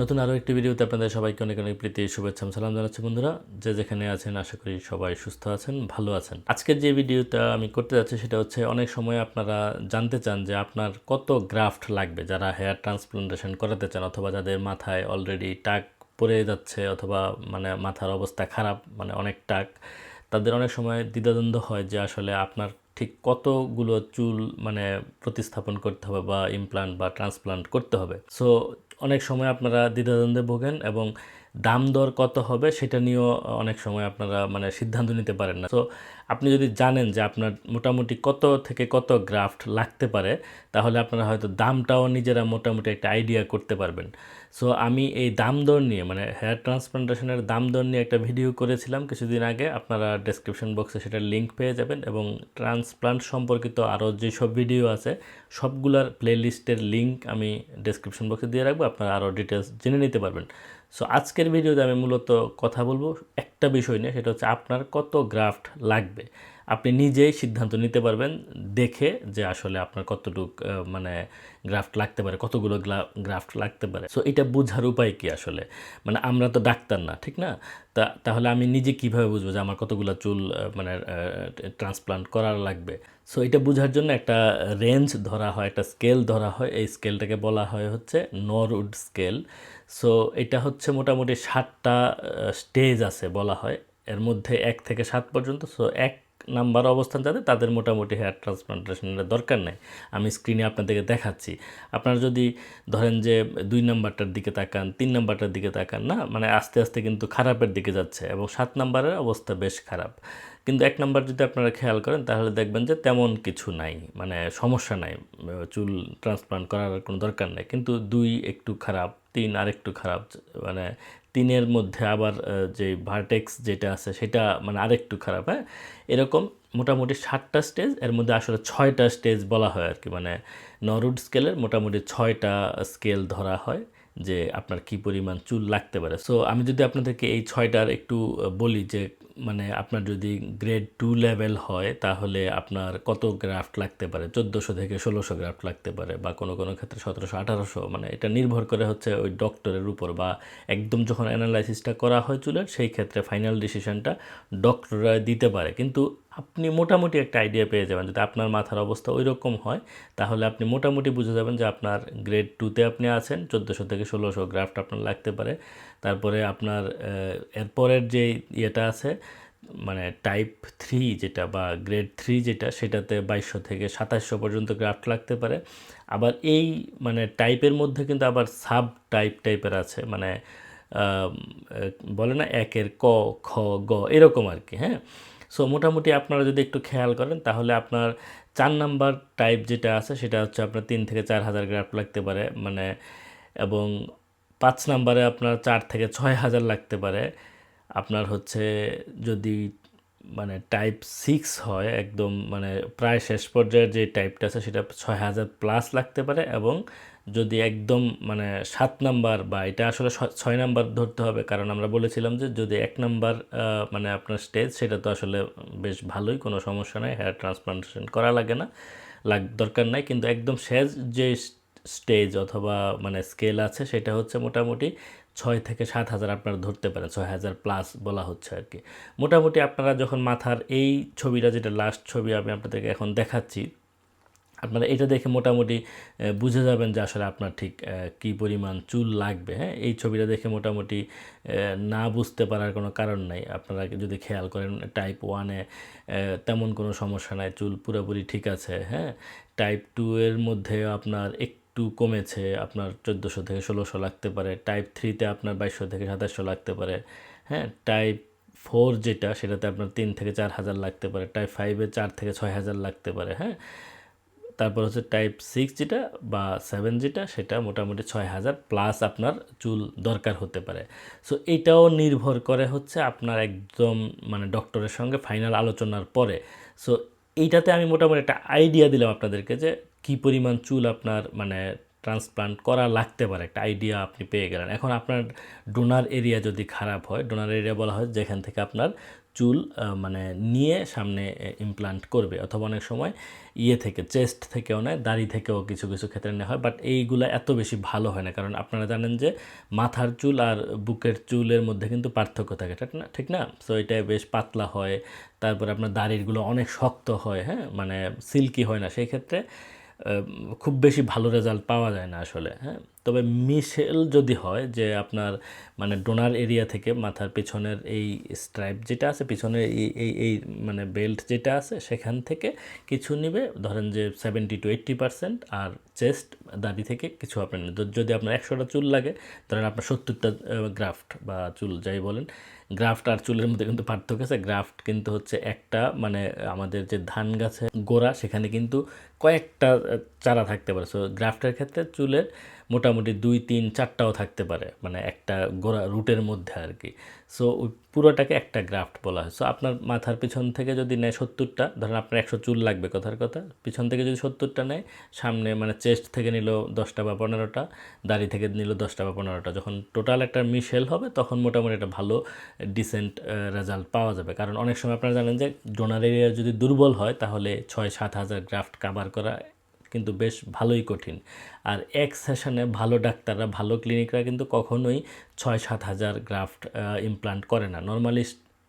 নতুন আরও একটি ভিডিওতে আপনাদের সবাইকে অনেক অনেক প্রীতি শুভেচ্ছা। সালাম জানাচ্ছি বন্ধুরা। যে যেখানে আছেন, আশা করি সবাই সুস্থ আছেন, ভালো আছেন। আজকের যে ভিডিওটা আমি করতে যাচ্ছি সেটা হচ্ছে অনেক সময় আপনারা জানতে চান যে আপনার কত গ্রাফট লাগবে যারা হেয়ার ট্রান্সপ্লান্টেশন করাতে চান অথবা যাদের মাথায় অলরেডি টাক পড়ে যাচ্ছে অথবা মানে মাথার অবস্থা খারাপ মানে অনেক টাক, তাদের অনেক সময় দ্বিধাদ্বন্দ্ব হয় যে আসলে আপনার ঠিক কতগুলো চুল মানে প্রতিস্থাপন করতে হবে বা ইমপ্লান্ট বা ট্রান্সপ্লান্ট করতে হবে। সো অনেক সময় আপনারা দ্বিধাদ্বন্দ্বে ভোগেন এবং দাম দর কত হবে সেটা নিয়েও অনেক সময় আপনারা মানে সিদ্ধান্ত নিতে পারেন না। তো আপনি যদি জানেন যে আপনার মোটামুটি কত থেকে কত গ্রাফট লাগতে পারে, তাহলে আপনারা হয়তো দামটাও নিজেরা মোটামুটি একটা আইডিয়া করতে পারবেন। সো আমি এই দাম দর নিয়ে মানে হেয়ার ট্রান্সপ্লান্টেশনের দাম দর নিয়ে একটা ভিডিও করেছিলাম কিছুদিন আগে। আপনারা ডেসক্রিপশন বক্সে সেটার লিঙ্ক পেয়ে যাবেন এবং ট্রান্সপ্লান্ট সম্পর্কিত আরও যেসব ভিডিও আছে, সবগুলার প্লেলিস্টের লিঙ্ক আমি ডেসক্রিপশন বক্সে দিয়ে রাখব, আপনারা আরও ডিটেলস জেনে নিতে পারবেন। সো আজকের ভিডিওতে আমি মূলত কথা বলব একটা বিষয় নিয়ে, সেটা হচ্ছে আপনার কত গ্রাফট লাগবে। আপনি নিজেই সিদ্ধান্ত নিতে পারবেন, দেখে যে আসলে আপনার কতটুক মানে গ্রাফট লাগতে পারে, কতগুলো গ্রাফট লাগতে পারে। সো এটা বোঝার উপায় কি আসলে? মানে আমরা তো ডাক্তার না, ঠিক না? তা, তাহলে আমি নিজে কীভাবে বুঝব যে আমার কতগুলো চুল মানে ট্রান্সপ্লান্ট করার লাগবে? সো এটা বোঝার জন্য একটা রেঞ্জ ধরা হয়, একটা স্কেল ধরা হয়। এই স্কেলটাকে বলা হয় হচ্ছে নরউড স্কেল সো এটা হচ্ছে মোটামুটি সাতটা স্টেজ আছে বলা হয়। এর মধ্যে এক থেকে সাত পর্যন্ত। সো এক নাম্বার, অবস্থান যাদের তাদের মোটামুটি হেয়ার ট্রান্সপ্লান্টেশনের দরকার নেই। আমি স্ক্রিনে আপনাদেরকে দেখাচ্ছি। আপনারা যদি ধরেন যে দুই নাম্বারটার দিকে তাকান, তিন নাম্বারটার দিকে তাকান, না? মানে আস্তে আস্তে কিন্তু খারাপের দিকে যাচ্ছে এবং সাত নাম্বারের অবস্থা বেশ খারাপ। কিন্তু এক নাম্বার যদি আপনারা খেয়াল করেন, তাহলে দেখবেন যে তেমন কিছু নাই। মানে সমস্যা নাই। চুল ট্রান্সপ্লান্ট করার কোনো দরকার নেই। কিন্তু দুই একটু খারাপ, তিন আর একটু খারাপ মানে তিনের মধ্যে আবার যে ভার্টেক্স যেটা আছে সেটা মানে আরেকটু খারাপ হ্যাঁ? এরকম মোটামুটি সাতটা স্টেজের মধ্যে আসলে ছয়টা স্টেজ বলা হয় আর কি। মানে নরুড স্কেলের মোটামুটি ছয়টা স্কেল ধরা হয় যে আপনার কি পরিমাণ চুল লাগতে পারে। সো আমি যদি আপনাদেরকে এই ছয়টার একটু বলি যে মানে আপনার যদি গ্রেড টু লেভেল হয়, তাহলে আপনার কত গ্রাফট লাগতে পারে? চোদ্দোশো থেকে ষোলোশো গ্রাফট লাগতে পারে বা কোনো কোনো ক্ষেত্রে সতেরোশো, আঠারোশো। মানে এটা নির্ভর করে হচ্ছে ওই ডক্টরের উপর বা একদম যখন অ্যানালাইসিসটা করা হয় চুলের, সেই ক্ষেত্রে ফাইনাল ডিসিশানটা ডক্টররা দিতে পারে। কিন্তু আপনি মোটামুটি একটা আইডিয়া পেয়ে যাবেন যদি আপনার মাথার অবস্থা ওই রকম হয়, তাহলে আপনি মোটামুটি বুঝে যাবেন যে আপনার গ্রেড টুতে আপনি আছেন, চোদ্দোশো থেকে ষোলোশো গ্রাফট আপনার লাগতে পারে। তারপরে আপনার এরপরের যে ইয়েটা আছে মানে টাইপ থ্রি যেটা বা গ্রেড থ্রি যেটা, সেটাতে বাইশশো থেকে সাতাশশো পর্যন্ত গ্রাফট লাগতে পারে। আবার এই মানে টাইপের মধ্যে কিন্তু আবার সাব টাইপ টাইপের আছে মানে বলে না, একের ক, খ, গ, এরকম আর কি হ্যাঁ? সো মোটামুটি আপনারা যদি একটু খেয়াল করেন, তাহলে আপনার চার নাম্বার টাইপ যেটা আছে, সেটা হচ্ছে আপনার তিন থেকে চার হাজার গ্রাফ লাগতে পারে মানে এবং পাঁচ নাম্বারে আপনার চার থেকে ছয় হাজার লাগতে পারে। আপনার হচ্ছে যদি মানে টাইপ সিক্স হয়, একদম মানে প্রায় শেষ পর্যায়ের যে টাইপটা আছে সেটা ছয় হাজার প্লাস লাগতে পারে এবং যদি একদম মানে সাত নাম্বার বা এটা আসলে ছয় নাম্বার ধরতে হবে, কারণ আমরা বলেছিলাম যে যদি এক নাম্বার মানে আপনার স্টেজ সেটা তো আসলে বেশ ভালোই, কোনো সমস্যা নাই হেয়ার ট্রান্সপ্লান্টেশন করা লাগে না, লাগ, দরকার নাই, কিন্তু একদম শেষ যে স্টেজ অথবা মানে স্কেল আছে, সেটা হচ্ছে মোটামুটি ছয় থেকে সাত হাজার আপনারা ধরতে পারেন, ছয় হাজার প্লাস বলা হচ্ছে আর কি মোটামুটি আপনারা যখন মাথার এই ছবিটা, যেটা লাস্ট ছবি আমি আপনাদেরকে এখন দেখাচ্ছি, আপনারা এটা দেখে মোটামুটি বুঝে যাবেন যে আসলে আপনার ঠিক কী পরিমাণ চুল লাগবে হ্যাঁ? এই ছবিটা দেখে মোটামুটি না বুঝতে পারার কোনো কারণ নাই। আপনারা যদি খেয়াল করেন টাইপ ওয়ানে তেমন কোনো সমস্যা নাই, চুল পুরোপুরি ঠিক আছে হ্যাঁ? টাইপ টু এর মধ্যে আপনার একটু কমেছে, আপনার চোদ্দোশো থেকে ষোলোশো লাগতে পারে। টাইপ থ্রিতে আপনার বাইশশো থেকে সাতাশশো লাগতে পারে। হ্যাঁ টাইপ ফোর যেটা, সেটাতে আপনার তিন থেকে চার হাজার লাগতে পারে। টাইপ ফাইভে চার থেকে ছয় হাজার লাগতে পারে হ্যাঁ। তারপর হচ্ছে টাইপ সিক্স যেটা বা সেভেন যেটা, সেটা মোটামুটি ছয় হাজার প্লাস আপনার চুল দরকার হতে পারে। সো এটাও নির্ভর করে হচ্ছে আপনার একদম মানে ডক্টরের সঙ্গে ফাইনাল আলোচনার পরে। সো এইটাতে আমি মোটামুটি একটা আইডিয়া দিলাম আপনাদেরকে যে কী পরিমাণ চুল আপনার মানে ট্রান্সপ্লান্ট করা লাগতে পারে? একটা আইডিয়া আপনি পেয়ে গেলেন। এখন আপনার ডোনার এরিয়া যদি খারাপ হয় ডোনার এরিয়া বলা হয় যেখান থেকে আপনার চুল মানে নিয়ে সামনে ইমপ্লান্ট করবে অথবা অনেক সময় ইয়ে থেকে চেস্ট থেকেও নেয়, দাড়ি থেকেও কিছু কিছু ক্ষেত্রে নেওয়া হয় বাট এইগুলো এত বেশি ভালো হয় না, কারণ আপনারা জানেন যে মাথার চুল আর বুকের চুলের মধ্যে কিন্তু পার্থক্য থাকে, ঠিক না? ঠিক না? সো এটা বেশ পাতলা হয়, তারপর আপনার দাড়িগুলো অনেক শক্ত হয় হ্যাঁ? মানে সিল্কি হয় না, সেই ক্ষেত্রে খুব বেশি ভালো রেজাল্ট পাওয়া যায় না আসলে হ্যাঁ? তবে মিশেল যদি হয় যে আপনার মানে ডোনার এরিয়া থেকে মাথার পেছনের এই স্ট্রাইপ যেটা আছে, পিছনের এই এই মানে বেল্ট যেটা আছে, সেখান থেকে কিছু নিবে। ধরেন যে সেভেন্টি টু এইট্টি পার্সেন্ট আর চেস্ট দাড়ি থেকে কিছু আপনার। যদি আপনার একশোটা চুল লাগে, ধরেন আপনার সত্তরটা গ্রাফট বা চুল যাই বলেন গ্রাফট আর চুলের মধ্যে কিন্তু পার্থক্য আছে। গ্রাফট কিন্তু হচ্ছে একটা মানে আমাদের যে ধান গাছে গোড়া, সেখানে কিন্তু কয়েকটা চারা থাকতে পারে। সো গ্রাফটের ক্ষেত্রে চুলের মোটামুটি দুই, তিন, চারটাও থাকতে পারে মানে একটা গোড়া রুটের মধ্যে আর কি। সো ওই পুরোটাকে একটা গ্রাফট বলা হয়। সো আপনার মাথার পিছন থেকে যদি নেয় সত্তরটা, ধরেন আপনার একশো চুল লাগবে কথার কথা, পিছন থেকে যদি সত্তরটা নেয়, সামনে মানে চেস্ট থেকে নিল দশটা বা পনেরোটা, দাড়ি থেকে নিল দশটা বা পনেরোটা, যখন টোটাল একটা মিশেল হবে, তখন মোটামুটি একটা ভালো ডিসেন্ট রেজাল্ট পাওয়া যাবে। কারণ অনেক সময় আপনারা জানেন যে ডোনার এরিয়া যদি দুর্বল হয়, তাহলে ছয়, সাত হাজার গ্রাফট কাভার করা কিন্তু বেশ ভালোই কঠিন। আর এক সেশনে ভালো ডাক্তাররা, ভালো ক্লিনিকরা কিন্তু কখনোই ছয় সাত হাজার গ্রাফট ইমপ্লান্ট করে না। নর্মালি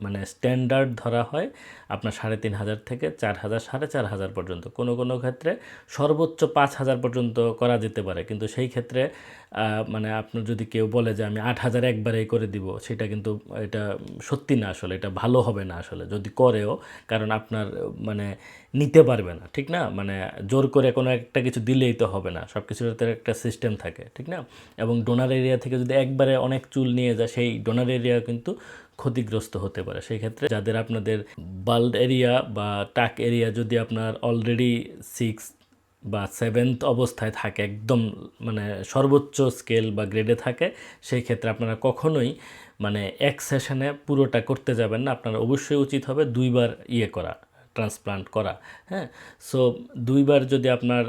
মানে স্ট্যান্ডার্ড ধরা হয় আপনার সাড়ে তিন হাজার থেকে চার হাজার, সাড়ে চার হাজার পর্যন্ত। কোনো কোনো ক্ষেত্রে সর্বোচ্চ পাঁচ হাজার পর্যন্ত করা যেতে পারে। কিন্তু সেই ক্ষেত্রে মানে আপনার যদি কেউ বলে যে আমি আট হাজার একবারেই করে দিব, সেটা কিন্তু এটা সত্যি না আসলে, এটা ভালো হবে না আসলে। যদি করেও, কারণ আপনার মানে নিতে পারবে না, ঠিক না? মানে জোর করে কোনো একটা কিছু দিলেই তো হবে না। সব কিছুর একটা সিস্টেম থাকে, ঠিক না? এবং ডোনার এরিয়া থেকে যদি একবারে অনেক চুল নিয়ে যায়, সেই ডোনার এরিয়া কিন্তু ক্ষতিগ্রস্ত হতে পারে। সেই ক্ষেত্রে যাদের আপনাদের বাল্ড এরিয়া বা টাক এরিয়া যদি আপনার অলরেডি সিক্স বা সেভেন্থ অবস্থায় থাকে, একদম মানে সর্বোচ্চ স্কেল বা গ্রেডে থাকে সেই ক্ষেত্রে আপনারা কখনোই মানে এক সেশনে পুরোটা করতে যাবেন না। আপনার অবশ্যই উচিত হবে দুইবার ইয়ে করা। ট্রান্সপ্লান্ট করা হ্যাঁ? সো দুইবার যদি আপনার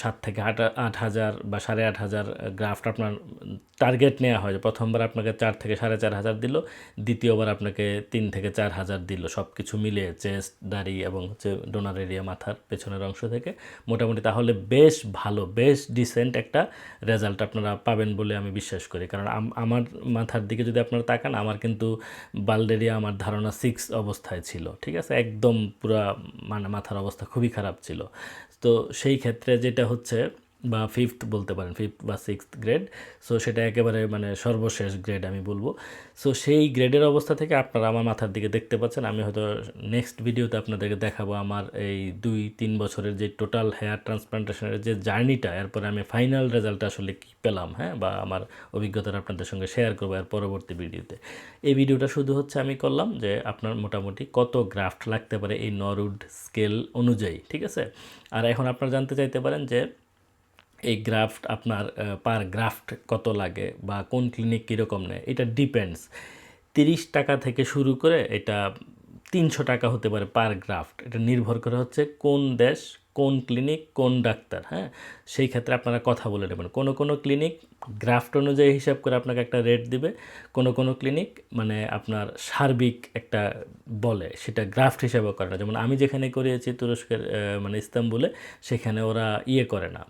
সাত থেকে আট আট হাজার বা সাড়ে আট হাজার গ্রাফট আপনার টার্গেট নেওয়া হয়, প্রথমবার আপনাকে চার থেকে সাড়ে চার হাজার দিল, দ্বিতীয়বার আপনাকে তিন থেকে চার হাজার দিল সব কিছু মিলিয়ে চেস্ট দাড়ি এবং হচ্ছে ডোনার এরিয়া মাথার পেছনের অংশ থেকে। মোটামুটি তাহলে বেশ ভালো, বেশ ডিসেন্ট একটা রেজাল্ট আপনারা পাবেন বলে আমি বিশ্বাস করি। কারণ আমার মাথার দিকে যদি আপনারা তাকান, আমার কিন্তু বাল্ডেরিয়া আমার ধারণা সিক্স অবস্থায় ছিল, ঠিক আছে? একদম পুরা মানে মাথার অবস্থা খুবই খারাপ ছিল। তো সেই ক্ষেত্রে যেটা হচ্ছে বা ফিফথ বলতে পারেন ফিফথ বা সিক্সথ গ্রেড সো সেটা একেবারে মানে সর্বশেষ গ্রেড আমি বলব। সো সেই গ্রেডের অবস্থা থেকে আপনারা আমার মাথার দিকে দেখতে পাচ্ছেন। আমি হয়তো নেক্সট ভিডিওতে আপনাদেরকে দেখাবো আমার এই দুই, তিন বছরের যে টোটাল হেয়ার ট্রান্সপ্লান্টেশনের যে জার্নিটা এরপরে আমি ফাইনাল রেজাল্ট আসলে কী পেলাম হ্যাঁ? বা আমার অভিজ্ঞতাটা আপনাদের সঙ্গে শেয়ার করব এর পরবর্তী ভিডিওতে এই ভিডিওটা শুধু হচ্ছে আমি করলাম যে, আপনার মোটামুটি কত গ্রাফট লাগতে পারে এই নরউড স্কেল অনুযায়ী, ঠিক আছে? আর এখন আপনারা জানতে চাইতে পারেন যে এই গ্রাফট আপনার পার গ্রাফট কত লাগে বা কোন ক্লিনিক কীরকম নেয়, এটা ডিপেন্ডস তিরিশ টাকা থেকে শুরু করে এটা তিনশো টাকা হতে পারে পার গ্রাফট। এটা নির্ভর করে হচ্ছে কোন দেশ, কোন ক্লিনিক কোন ডাক্তার হ্যাঁ? সেই ক্ষেত্রে আপনারা কথা বলে নেবেন। কোনো কোনো ক্লিনিক গ্রাফট অনুযায়ী হিসাব করে আপনাকে একটা রেট দিবে। কোনো কোনো ক্লিনিক মানে আপনার সার্বিক একটা বলে, সেটা গ্রাফট হিসাবে করে না। যেমন আমি যেখানে করিয়েছি তুরস্কের মানে ইস্তাম্বুলে, সেখানে ওরা ইয়ে করে না।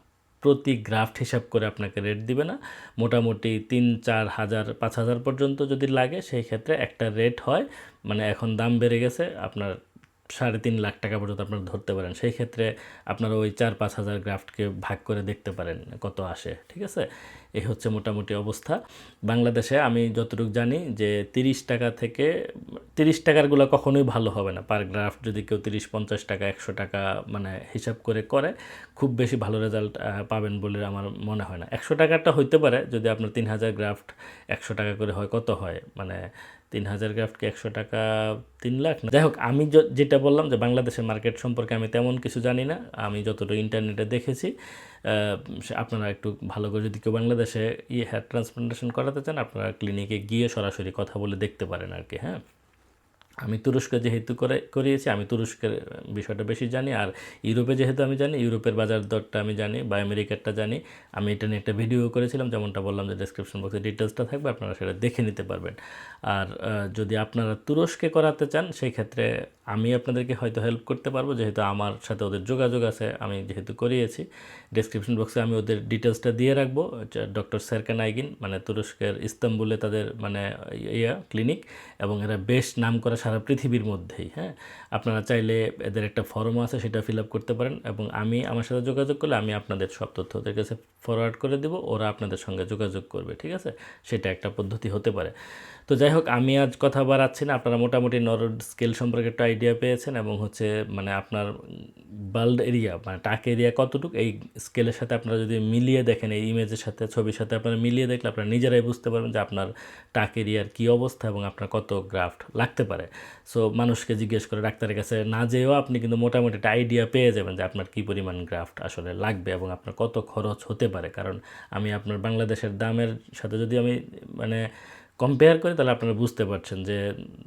প্রতি গ্রাফট হিসাব করে আপনাকে রেট দিবে না। মোটামুটি তিন, চার হাজার, পাঁচ হাজার পর্যন্ত যদি লাগে, সেই ক্ষেত্রে একটা রেট হয়। মানে এখন দাম বেড়ে গেছে, আপনার সাড়ে তিন লাখ টাকা পর্যন্ত আপনারা ধরতে পারেন। সেই ক্ষেত্রে আপনারা ওই চার পাঁচ হাজার গ্রাফটকে ভাগ করে দেখতে পারেন কত আসে, ঠিক আছে? এই হচ্ছে মোটামুটি অবস্থা। বাংলাদেশে আমি যতটুকু জানি যে তিরিশ টাকা থেকে, তিরিশ টাকারগুলো কখনোই ভালো হবে না। পার গ্রাফট যদি কেউ তিরিশ পঞ্চাশ টাকা, একশো টাকা মানে হিসাব করে করে, খুব বেশি ভালো রেজাল্ট পাবেন বলে আমার মনে হয় না। একশো টাকাটা হইতে পারে যদি আপনার তিন হাজার গ্রাফট একশো টাকা করে হয়, কত হয়? মানে তিন হাজার গ্রাফটকে একশো টাকা? তিন লাখ? যাই হোক আমি যেটা বললাম যে বাংলাদেশের মার্কেট সম্পর্কে আমি তেমন কিছু জানি না। আমি যতটুকু ইন্টারনেটে দেখেছি আপনারা একটু ভালো করে যদি কেউ বাংলাদেশে ইয়ে হেয়ার ট্রান্সপ্লান্টেশন করাতে চান, আপনারা ক্লিনিকে গিয়ে সরাসরি কথা বলে দেখতে পারেন আর কি হ্যাঁ? আমি তুরস্কে যেহেতু করে, করিয়েছি, আমি তুরস্কের বিষয়টা বেশি জানি, আর ইউরোপে যেহেতু আমি জানি, ইউরোপের বাজার দরটা আমি জানি বা আমেরিকারটা জানি, আমি এটা নিয়ে একটা ভিডিও করেছিলাম, যেমনটা বললাম যে ডেসক্রিপশন বক্সে ডিটেলসটা থাকবে, আপনারা সেটা দেখে নিতে পারবেন। আর যদি আপনারা তুরস্কে করাতে চান সেই ক্ষেত্রে আমি আপনাদেরকে হয়তো হেল্প করতে পারব, যেহেতু আমার সাথে ওদের যোগাযোগ আছে, আমি যেহেতু করিয়েছি ডেসক্রিপশন বক্সে আমি ওদের ডিটেলসটা দিয়ে রাখব ডক্টর সেরকান আইগিন মানে তুরস্কের ইস্তাম্বুলে তাদের মানে ইয়া ক্লিনিক এবং এরা বেশ নাম করা সারা পৃথিবীর মধ্যেই হ্যাঁ? আপনারা চাইলে এদের একটা ফর্ম আছে, সেটা ফিল আপ করতে পারেন এবং আমি আমার সাথে যোগাযোগ করলে আমি আপনাদের সব তথ্য ওদের কাছে ফরওয়ার্ড করে দেবো, ওরা আপনাদের সঙ্গে যোগাযোগ করবে, ঠিক আছে? সেটা একটা পদ্ধতি হতে পারে। তো যাই হোক, আমি আজ কথা বাড়াচ্ছি না, আপনারা মোটামুটি নরড স্কেল সম্পর্কে একটা আইডিয়া পেয়েছেন এবং হচ্ছে মানে আপনার বাল্ড এরিয়া মানে টাক এরিয়া কতটুকু, এই স্কেলের সাথে আপনারা যদি মিলিয়ে দেখেন, এই ইমেজের সাথে, ছবির সাথে আপনারা মিলিয়ে দেখলে আপনারা নিজেরাই বুঝতে পারবেন যে আপনার টাক এরিয়ার কী অবস্থা এবং আপনার কত গ্রাফট লাগতে পারে। সো মানুষকে জিজ্ঞেস করে ডাক্তারের কাছে না যেয়েও আপনি কিন্তু মোটামুটি একটা আইডিয়া পেয়ে যাবেন যে আপনার কী পরিমাণ গ্রাফট আসলে লাগবে এবং আপনার কত খরচ হতে পারে। কারণ আমি আপনার বাংলাদেশের দামের সাথে যদি আমি মানে কম্পেয়ার করি, তাহলে আপনারা বুঝতে পারছেন যে,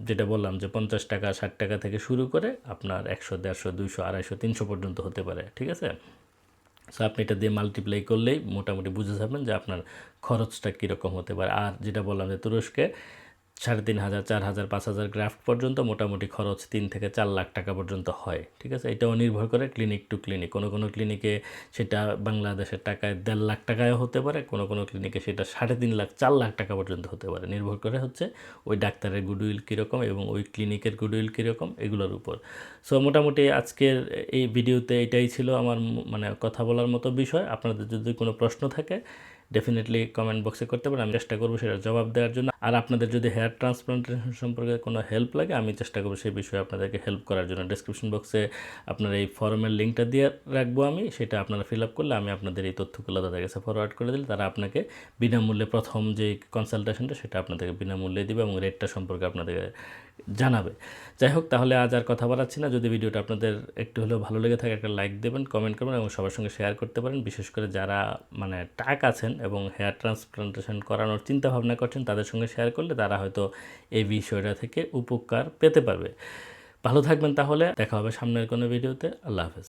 যেটা বললাম যে পঞ্চাশ টাকা, ষাট টাকা থেকে শুরু করে আপনার একশো, দেড়শো, দুইশো, আড়াইশো, তিনশো পর্যন্ত হতে পারে, ঠিক আছে? সো আপনি এটা দিয়ে মাল্টিপ্লাই করলেই মোটামুটি বুঝে যাবেন যে আপনার খরচটা কীরকম হতে পারে। আর যেটা বললাম যে তুরস্কে সাড়ে তিন হাজার, চার হাজার, পাঁচ হাজার গ্রাফট পর্যন্ত মোটামুটি খরচ তিন থেকে চার লাখ টাকা পর্যন্ত হয়, ঠিক আছে? এটাও নির্ভর করে ক্লিনিক টু ক্লিনিক কোনো কোনো ক্লিনিকে সেটা বাংলাদেশের টাকায় দেড় লাখ টাকায় হতে পারে, কোনো কোনো ক্লিনিকে সেটা সাড়ে তিন লাখ, চার লাখ টাকা পর্যন্ত হতে পারে। নির্ভর করে হচ্ছে ওই ডাক্তারের গুডউইল কীরকম এবং ওই ক্লিনিকের গুডউইল কীরকম এগুলোর উপর। সো মোটামুটি আজকের এই ভিডিওতে এটাই ছিল আমার মানে কথা বলার মতো বিষয়। আপনাদের যদি কোনো প্রশ্ন থাকে ডেফিনেটলি কমেন্ট বক্সে করতে পারেন, আমি চেষ্টা করব সেটা জবাব দেওয়ার জন্য। আর আপনাদের যদি হেয়ার ট্রান্সপ্লান্টেশন সম্পর্কে কোনো হেল্প লাগে, আমি চেষ্টা করব সেই বিষয়ে আপনাদেরকে হেল্প করার জন্য। ডিসক্রিপশন বক্সে আপনার এই ফর্মের লিঙ্কটা দিয়ে রাখব আমি, সেটা আপনারা ফিল আপ করলে আমি আপনাদের এই তথ্যগুলো তাদের কাছে ফরওয়ার্ড করে দিলে তারা আপনাকে বিনামূল্যে প্রথম যে কনসালটেশনটা সেটা আপনাদেরকে বিনামূল্যে দিবে এবং রেটটা সম্পর্কে আপনাদেরকে জানাবে। যাই হোক, তাহলে আজ আর কথা বাড়াচ্ছি না। যদি ভিডিওটা আপনাদের একটু হলেও ভালো লেগে থাকে, একটা লাইক দেবেন কমেন্ট করবেন এবং সবার সঙ্গে শেয়ার করতে পারেন। বিশেষ করে যারা মানে টাক আছেন এবং হেয়ার ট্রান্সপ্লান্টেশন করানোর চিন্তা ভাবনা করছেন, তাদের সঙ্গে শেয়ার করলে তারা হয়তো এই বিষয়টা থেকে উপকার পেতে পারবে। ভালো থাকবেন তাহলে, দেখা হবে সামনের কোনো ভিডিওতে আল্লাহ হাফেজ।